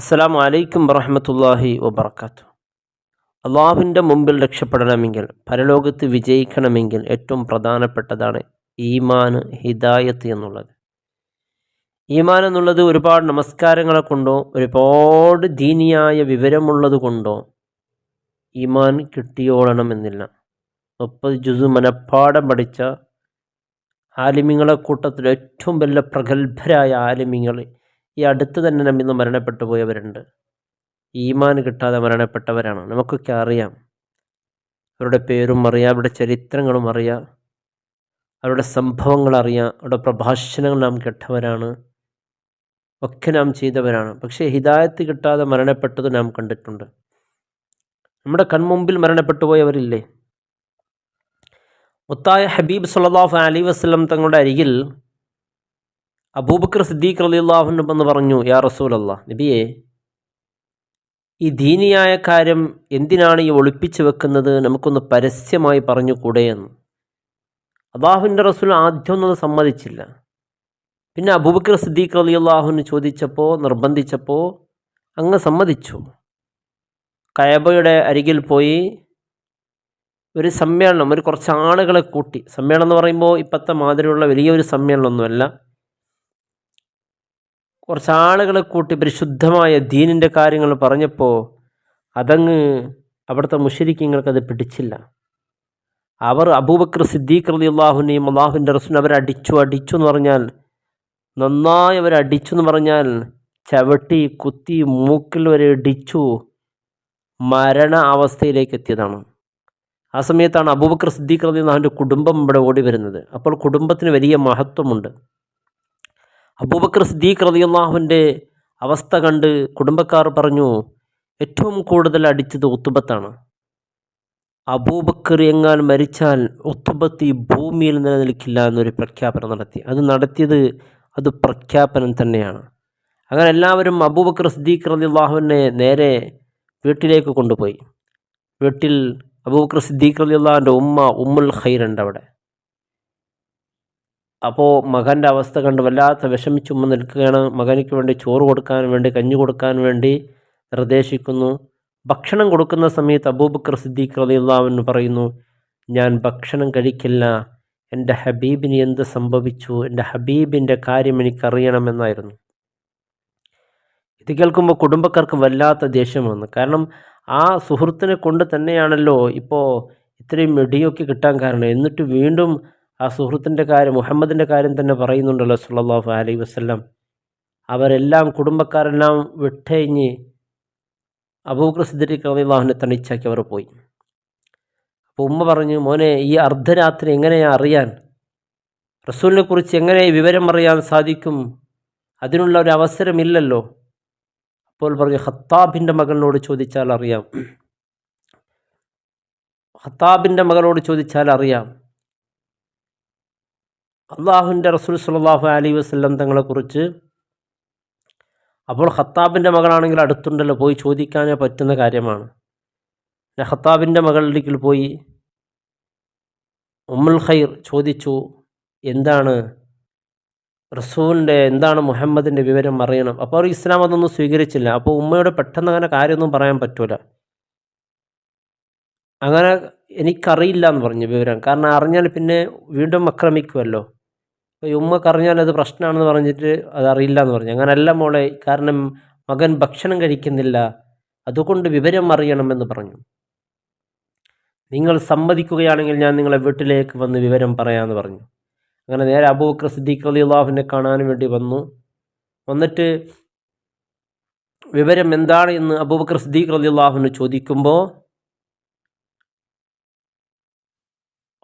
അസ്സലാമു വലൈക്കും വറഹമത്തല്ലാഹി വബർക്കാത്തു അള്ളാഹുവിന്റെ മുമ്പിൽ രക്ഷപ്പെടണമെങ്കിൽ പരലോകത്ത് വിജയിക്കണമെങ്കിൽ ഏറ്റവും പ്രധാനപ്പെട്ടതാണ് ഈമാൻ ഹിദായത്ത് എന്നുള്ളത്. ഈമാൻ എന്നുള്ളത് ഒരുപാട് നമസ്കാരങ്ങളെ കൊണ്ടോ ഒരുപാട് ദീനിയായ വിവരമുള്ളത് കൊണ്ടോ ഈമാൻ കിട്ടിയോളണമെന്നില്ല മുപ്പത് ജുസു മനപ്പാടം പഠിച്ച ആലിമിങ്ങളെ കൂട്ടത്തിൽ ഏറ്റവും വലിയ പ്രഗത്ഭരായ ആലിമ്യങ്ങൾ ഈ അടുത്ത് തന്നെ നമ്മിൽ നിന്ന് മരണപ്പെട്ടു പോയവരുണ്ട്. ഈമാൻ കിട്ടാതെ മരണപ്പെട്ടവരാണ്. നമുക്കൊക്കെ അറിയാം. അവരുടെ പേരും അറിയാം. അവരുടെ ചരിത്രങ്ങളും അറിയാം. അവരുടെ സംഭവങ്ങൾ അറിയാം. അവരുടെ പ്രഭാഷണങ്ങൾ നാം കേട്ടവരാണ്. ഒക്കെ നാം ചെയ്തവരാണ്. പക്ഷേ ഹിദായത്ത് കിട്ടാതെ മരണപ്പെട്ടത് നാം കണ്ടിട്ടുണ്ട്. നമ്മുടെ കൺമുമ്പിൽ മരണപ്പെട്ടു പോയവരില്ലേ? മുത്തായ ഹബീബ് സുല്ലാഫ് അലി വസ്ലം തങ്ങളുടെ അരികിൽ അബൂബക്കർ സിദ്ദീഖ് റലിള്ളാഹുനും എന്ന് പറഞ്ഞു യാ റസൂൽ അല്ലാ നബിയെ ഈ ദീനിയായ കാര്യം എന്തിനാണ് ഈ ഒളിപ്പിച്ചു വെക്കുന്നത്? നമുക്കൊന്ന് പരസ്യമായി പറഞ്ഞു എന്ന്. അള്ളാഹുവിന്റെ റസൂൽ ആദ്യമൊന്നും സമ്മതിച്ചില്ല. പിന്നെ അബൂബക്കർ സിദ്ദീഖ് അലി അള്ളാഹുവിന് ചോദിച്ചപ്പോൾ നിർബന്ധിച്ചപ്പോൾ അങ്ങ് സമ്മതിച്ചു. കയബയുടെ അരികിൽ പോയി ഒരു സമ്മേളനം ഒരു കുറച്ച് ആളുകളെ കൂട്ടി. സമ്മേളനം എന്ന് പറയുമ്പോൾ ഇപ്പോഴത്തെ മാതിരിയുള്ള വലിയൊരു സമ്മേളനമൊന്നുമല്ല. കുറച്ച് ആളുകളെ കൂട്ടി പരിശുദ്ധമായ ദീനിന്റെ കാര്യങ്ങൾ പറഞ്ഞപ്പോൾ അതങ്ങ് അവിടുത്തെ അത് പിടിച്ചില്ല. അവർ അബൂബക്കർ സിദ്ദീഖ് അലി അള്ളാഹുനെയും അള്ളാഹുവിന്റെ റസ്സിനും അവരെ അടിച്ചു അടിച്ചു എന്ന് പറഞ്ഞാൽ നന്നായി അവരെ അടിച്ചു എന്ന് പറഞ്ഞാൽ ചവിട്ടി കുത്തി മൂക്കിൽ വരെ ഇടിച്ചു മരണ അവസ്ഥയിലേക്ക് എത്തിയതാണ്. ആ സമയത്താണ് അബൂബക്കർ സിദ്ദീഖ് റലി അള്ളാഹുവിന്റെ കുടുംബം ഇവിടെ ഓടി വരുന്നത്. അപ്പോൾ കുടുംബത്തിന് വലിയ മഹത്വമുണ്ട്. അബൂബക്കർ സിദ്ദീഖ് റതിയുള്ളാഹുവിന്റെ അവസ്ഥ കണ്ട് കുടുംബക്കാർ പറഞ്ഞു ഏറ്റവും കൂടുതൽ അടിച്ചത് ഉത്തുബത്താണ്. അബൂബക്കർ എങ്ങാൻ മരിച്ചാൽ ഒത്തുബത്തി ഭൂമിയിൽ നിലനിൽക്കില്ല എന്നൊരു പ്രഖ്യാപനം നടത്തി. അത് നടത്തിയത് അത് പ്രഖ്യാപനം തന്നെയാണ്. അങ്ങനെ എല്ലാവരും അബൂബക്കർ സിദ്ദീഖ് റളിയല്ലാഹുവിനെ നേരെ വീട്ടിലേക്ക് കൊണ്ടുപോയി. വീട്ടിൽ അബൂബക്കർ സിദ്ദീഖ് റളിയല്ലാഹുവിന്റെ ഉമ്മ ഉമ്മുൽ ഖൈറുണ്ട് അവിടെ. അപ്പോൾ മകന്റെ അവസ്ഥ കണ്ട് വല്ലാത്ത വിഷമിച്ചുമ്മ നിൽക്കുകയാണ്. മകനിക്ക് വേണ്ടി ചോറ് കൊടുക്കാൻ വേണ്ടി കഞ്ഞി കൊടുക്കാൻ വേണ്ടി നിർദ്ദേശിക്കുന്നു. ഭക്ഷണം കൊടുക്കുന്ന സമയത്ത് അബൂബക്കർ സിദ്ദീഖ് റതിയുള്ളവൻ പറയുന്നു ഞാൻ ഭക്ഷണം കഴിക്കില്ല. എന്റെ ഹബീബിന് എന്ത് സംഭവിച്ചു? എന്റെ ഹബീബിന്റെ കാര്യം എനിക്കറിയണമെന്നായിരുന്നു. ഇത് കേൾക്കുമ്പോൾ കുടുംബക്കാർക്ക് വല്ലാത്ത ദേഷ്യം വന്നു. കാരണം ആ സുഹൃത്തിനെ കൊണ്ട് തന്നെയാണല്ലോ ഇപ്പോൾ ഇത്രയും മെടിയൊക്കെ കിട്ടാൻ കാരണം. എന്നിട്ട് വീണ്ടും ആ സുഹൃത്തിന്റെ കാര്യം മുഹമ്മദിന്റെ കാര്യം തന്നെ പറയുന്നുണ്ടല്ലോ സുല്ലാഹു അലൈ വസ്ല്ലാം. അവരെല്ലാം കുടുംബക്കാരെല്ലാം വിട്ടഴിഞ്ഞ് അബൂബക്കർ സിദ്ദീഖ് റളിയല്ലാഹുവിനെ തണിച്ചാക്കി അവർ പോയി. അപ്പോൾ ഉമ്മ പറഞ്ഞു മോനെ ഈ അർദ്ധരാത്രി എങ്ങനെയാ അറിയാൻ? റസൂലിനെ കുറിച്ച് എങ്ങനെ വിവരം അറിയാൻ സാധിക്കും? അതിനുള്ള ഒരു അവസരമില്ലല്ലോ. അപ്പോൾ പറഞ്ഞു ഹത്താബിന്റെ മകളിനോട് ചോദിച്ചാൽ അറിയാം. ഹത്താബിന്റെ മകളോട് ചോദിച്ചാൽ അറിയാം. അള്ളാഹുവിന്റെ റസൂൽ സലാഹു അലൈ വസ്ലം തങ്ങളെക്കുറിച്ച് അപ്പോൾ ഖത്താബിന്റെ മകളാണെങ്കിൽ അടുത്തുണ്ടല്ലോ പോയി ചോദിക്കാനേ പറ്റുന്ന കാര്യമാണ്. ഖത്താബിന്റെ മകളിലേക്ക് പോയി ഉമ്മുൽ ഖൈർ ചോദിച്ചു എന്താണ് റസൂലിന്റെ എന്താണ് മുഹമ്മദിന്റെ വിവരം അറിയണം? അപ്പോൾ അവർ ഇസ്ലാം അതൊന്നും സ്വീകരിച്ചില്ല. അപ്പോൾ ഉമ്മയുടെ പെട്ടെന്ന് അങ്ങനെ കാര്യമൊന്നും പറയാൻ പറ്റൂല. അങ്ങനെ എനിക്കറിയില്ല എന്ന് പറഞ്ഞു വിവരം. കാരണം അറിഞ്ഞാൽ പിന്നെ വീണ്ടും ആക്രമിക്കുമല്ലോ അപ്പോൾ ഉമ്മ കറിഞ്ഞാൽ അത് പ്രശ്നമാണെന്ന് പറഞ്ഞിട്ട് അത് അറിയില്ല എന്ന് പറഞ്ഞു. അങ്ങനല്ല മോളെ കാരണം മകൻ ഭക്ഷണം കഴിക്കുന്നില്ല. അതുകൊണ്ട് വിവരം അറിയണമെന്ന് പറഞ്ഞു. നിങ്ങൾ സമ്മതിക്കുകയാണെങ്കിൽ ഞാൻ നിങ്ങളെ വീട്ടിലേക്ക് വന്ന് വിവരം പറയാമെന്ന് പറഞ്ഞു. അങ്ങനെ നേരെ അബൂബക്കർ സിദ്ദീഖ് അലി അള്ളാഹുവിനെ കാണാൻ വേണ്ടി വന്നു. വന്നിട്ട് വിവരം എന്താണ് എന്ന് അബൂബക്കർ സിദ്ദീഖ് അലി അള്ളാഹുവിന് ചോദിക്കുമ്പോൾ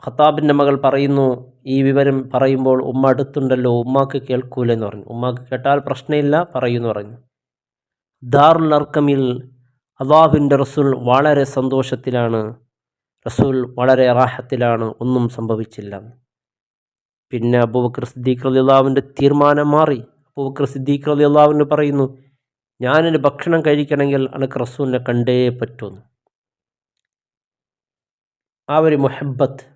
ഖത്താബിന്റെ മകൾ പറയുന്നു ഈ വിവരം പറയുമ്പോൾ ഉമ്മ അടുത്തുണ്ടല്ലോ ഉമ്മാക്ക് കേൾക്കൂലെന്ന് പറഞ്ഞു. ഉമ്മാക്ക് കേട്ടാൽ പ്രശ്നമില്ല പറയുമെന്ന് പറഞ്ഞു. ദാറുൽ അർക്കമിൽ അള്ളാഹുവിന്റെ റസൂൽ വളരെ സന്തോഷത്തിലാണ്. റസൂൽ വളരെ റാഹത്തിലാണ് ഒന്നും സംഭവിച്ചില്ല. പിന്നെ അബൂബക്കർ സിദ്ദീഖ് അലി അള്ളാഹുവിന്റെ തീരുമാനം മാറി. അബൂബക്കർ സിദ്ദീഖ് അലി അള്ളാഹുവിന് പറയുന്നു ഞാനൊരു ഭക്ഷണം കഴിക്കണമെങ്കിൽ അനക്ക് റസൂലിനെ കണ്ടേ പറ്റുമെന്ന് ആ ഒരു മുഹബത്ത്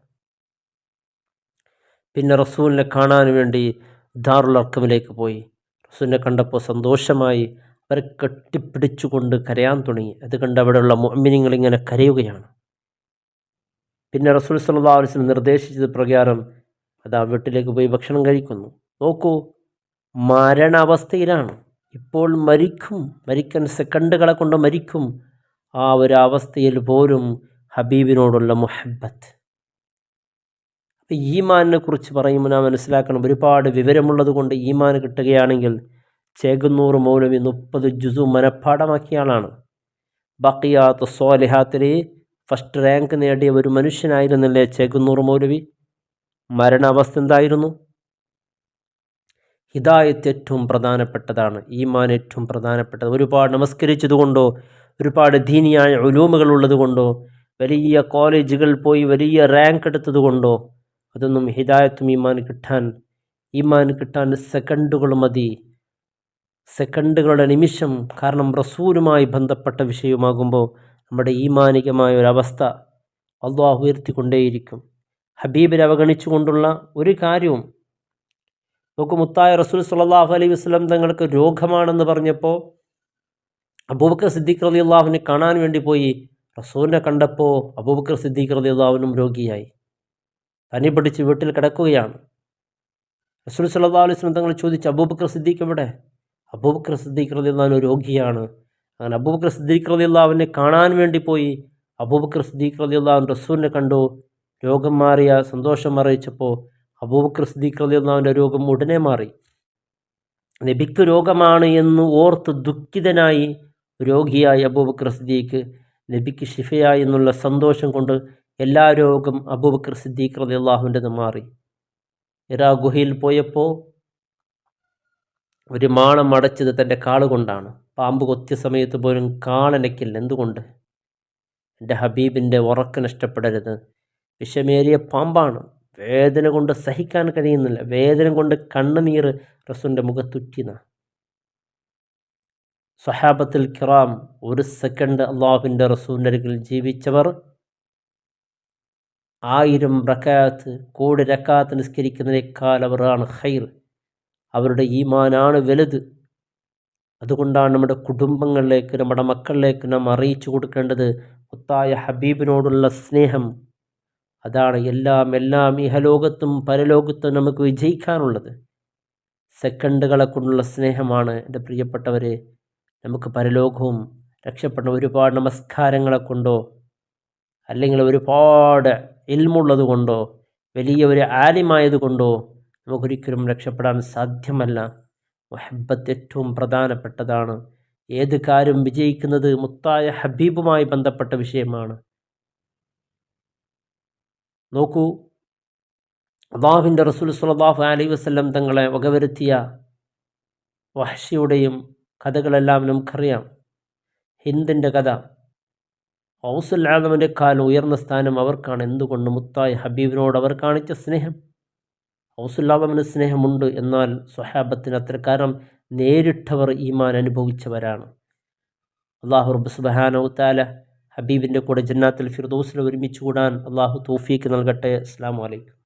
പിന്നെ റസൂലിനെ കാണാൻ വേണ്ടി ദാറുൽ അർക്കമിലേക്ക് പോയി. റസൂലിനെ കണ്ടപ്പോൾ സന്തോഷമായി അവരെ കെട്ടിപ്പിടിച്ചുകൊണ്ട് കരയാൻ തുടങ്ങി. അത് കണ്ട് അവിടെയുള്ള മോമിനിങ്ങൾ ഇങ്ങനെ കരയുകയാണ്. പിന്നെ റസൂൽ സല്ലാ അലിസ്ലം നിർദ്ദേശിച്ചത് പ്രകാരം അത് ആ വീട്ടിലേക്ക് പോയി ഭക്ഷണം കഴിക്കുന്നു. നോക്കൂ മരണാവസ്ഥയിലാണ്. ഇപ്പോൾ മരിക്കും മരിക്കാൻ സെക്കൻഡുകളെ കൊണ്ട് മരിക്കും. ആ ഒരു അവസ്ഥയിൽ പോലും ഹബീബിനോടുള്ള മുഹബത്ത് ഈമാനിനെ കുറിച്ച് പറയുമ്പോൾ നാം മനസ്സിലാക്കണം ഒരുപാട് വിവരമുള്ളത് കൊണ്ട് ഈമാൻ കിട്ടുകയാണെങ്കിൽ ചേകുന്നൂറ് മൗലവി മുപ്പത് ജുസു മനഃപ്പാടമാക്കിയ ആളാണ്. ബക്കിയാത്ത് സോലിഹാത്തിൽ ഫസ്റ്റ് റാങ്ക് നേടിയ ഒരു മനുഷ്യനായിരുന്നില്ലേ ചേകുന്നൂറ് മൗലവി? മരണാവസ്ഥ എന്തായിരുന്നു? ഹിദായത്ത് ഏറ്റവും പ്രധാനപ്പെട്ടതാണ് ഈമാൻ ഏറ്റവും പ്രധാനപ്പെട്ടത്. ഒരുപാട് നമസ്കരിച്ചതുകൊണ്ടോ ഒരുപാട് ദീനിയായ ഉലൂമുകൾ ഉള്ളതുകൊണ്ടോ വലിയ കോളേജുകൾ പോയി വലിയ റാങ്ക് എടുത്തതുകൊണ്ടോ അതൊന്നും ഹിദായത്തും ഈമാൻ കിട്ടാൻ ഈമാൻ കിട്ടാൻ സെക്കൻഡുകൾ മതി. സെക്കൻഡുകളുടെ നിമിഷം കാരണം റസൂലുമായി ബന്ധപ്പെട്ട വിഷയമാകുമ്പോൾ നമ്മുടെ ഈമാനികമായ ഒരവസ്ഥ അള്ളാഹു ഉയർത്തിക്കൊണ്ടേയിരിക്കും. ഹബീബിനെ അവഗണിച്ചുകൊണ്ടുള്ള ഒരു കാര്യവും നോക്കു മുത്തായ റസൂൽ സല്ലാഹു അലൈഹി വസ്ലം തങ്ങൾക്ക് രോഗമാണെന്ന് പറഞ്ഞപ്പോൾ അബൂബക്കർ സിദ്ദീഖ് റലി അള്ളാഹുവിനെ കാണാൻ വേണ്ടി പോയി. റസൂലിനെ കണ്ടപ്പോൾ അബൂബക്കർ സിദ്ദീഖ് റലി അള്ളാഹുവിനും രോഗിയായി. പനി പിടിച്ച് വീട്ടിൽ കിടക്കുകയാണ്. റസൂൽ സല്ലാ അലൈഹി വസ്ലം തങ്ങൾ ചോദിച്ചു അബൂബക്കർ സിദ്ദീഖ് എവിടെ? അബൂബക്കർ സിദ്ദീഖ് റതിയുള്ള രോഗിയാണ്. അങ്ങനെ അബൂബക്കർ സിദ്ദീഖ് റതിയുള്ള അവനെ കാണാൻ വേണ്ടി പോയി. അബൂബക്കർ സിദ്ദീഖ് റതിയുള്ള റസൂലിനെ കണ്ടു. രോഗം മാറിയ സന്തോഷം അറിയിച്ചപ്പോൾ അബൂബക്കർ സിദ്ദീഖ് റളിയല്ലാഹുവിന്റെ രോഗം ഉടനെ മാറി. നബിക്ക് രോഗമാണ് എന്ന് ഓർത്ത് ദുഃഖിതനായി രോഗിയായി അബൂബക്കർ സിദ്ദീഖ് നബിക്ക് ഷിഫയായി എന്നുള്ള സന്തോഷം കൊണ്ട് എല്ലാ രോഗം അബൂബക്കർ സിദ്ദീഖ് റളിയല്ലാഹുവിന്റെത് മാറി. ഇറാ ഗുഹയിൽ പോയപ്പോൾ ഒരു മാണം അടച്ചത് തന്റെ കാളുകൊണ്ടാണ് പാമ്പ് കൊത്തിയ സമയത്ത് പോലും കാളനയ്ക്കില്ല എന്തുകൊണ്ട്? എന്റെ ഹബീബിന്റെ ഉറക്ക നഷ്ടപ്പെടരുത്. വിഷമേറിയ പാമ്പാണ്. വേദന കൊണ്ട് സഹിക്കാൻ കഴിയുന്നില്ല. വേദന കൊണ്ട് കണ്ണുനീർ റസൂന്റെ മുഖത്തുറ്റിന സഹാബത്തിൽ കിറാം ഒരു സെക്കൻഡ് അള്ളാഹുവിന്റെ റസൂലിന്റെ അരികിൽ ജീവിച്ചവർ ആയിരം റക്കാത്ത് കോടി രക്കാത്ത് നിസ്കരിക്കുന്നതിനേക്കാൾ അവരാണ് ഹൈർ അവരുടെ ഈമാനാണ് വലുത്. അതുകൊണ്ടാണ് നമ്മുടെ കുടുംബങ്ങളിലേക്ക് നമ്മുടെ മക്കളിലേക്ക് നാം അറിയിച്ചു കൊടുക്കേണ്ടത് മുത്തായ ഹബീബിനോടുള്ള സ്നേഹം. അതാണ് എല്ലാം എല്ലാം ഇഹലോകത്തും പരലോകത്തും നമുക്ക് വിജയിക്കാനുള്ളത്. സെക്കൻഡുകളെ കൊണ്ടുള്ള സ്നേഹമാണ് എന്റെ പ്രിയപ്പെട്ടവരെ. നമുക്ക് പരലോകവും രക്ഷപ്പെടുന്ന ഒരുപാട് നമസ്കാരങ്ങളെ കൊണ്ടോ അല്ലെങ്കിൽ ഒരുപാട് ഇൽമുള്ളത് കൊണ്ടോ വലിയ ഒരു ആലിമായത് കൊണ്ടോ നമുക്കൊരിക്കലും രക്ഷപ്പെടാൻ സാധ്യമല്ല. മുഹബത്ത് ഏറ്റവും പ്രധാനപ്പെട്ടതാണ്. ഏത് കാര്യം വിജയിക്കുന്നത് മുത്തായ ഹബീബുമായി ബന്ധപ്പെട്ട വിഷയമാണ്. നോക്കൂ അള്ളാഹുവിന്റെ റസൂൽ സുല്ലാഹു അലൈ വസ്ലം തങ്ങളെ വകവരുത്തിയ വഹഷിയുടെയും കഥകളെല്ലാം നമുക്കറിയാം. ഹിന്ദിന്റെ കഥ. ഔസുൽ ആദമിന്റെ കാലം ഉയർന്ന സ്ഥാനം അവർക്കാണ്. എന്തുകൊണ്ട് മുത്തായി ഹബീബിനോട് അവർ കാണിച്ച സ്നേഹം? ഔസുല്ലാദമിന് സ്നേഹമുണ്ട്. എന്നാൽ സ്വഹാബത്തിന് കാരണം നേരിട്ടവർ ഈമാൻ അനുഭവിച്ചവരാണ്. അള്ളാഹു റബ്ബ് സുബഹാനോ താല ഹബീബിന്റെ കൂടെ ജന്നാത്തിൽ ഫിർദോസിൽ ഒരുമിച്ച് കൂടാൻ അള്ളാഹു തോഫീക്ക് നൽകട്ടെ. അസ്സാം വലൈക്കും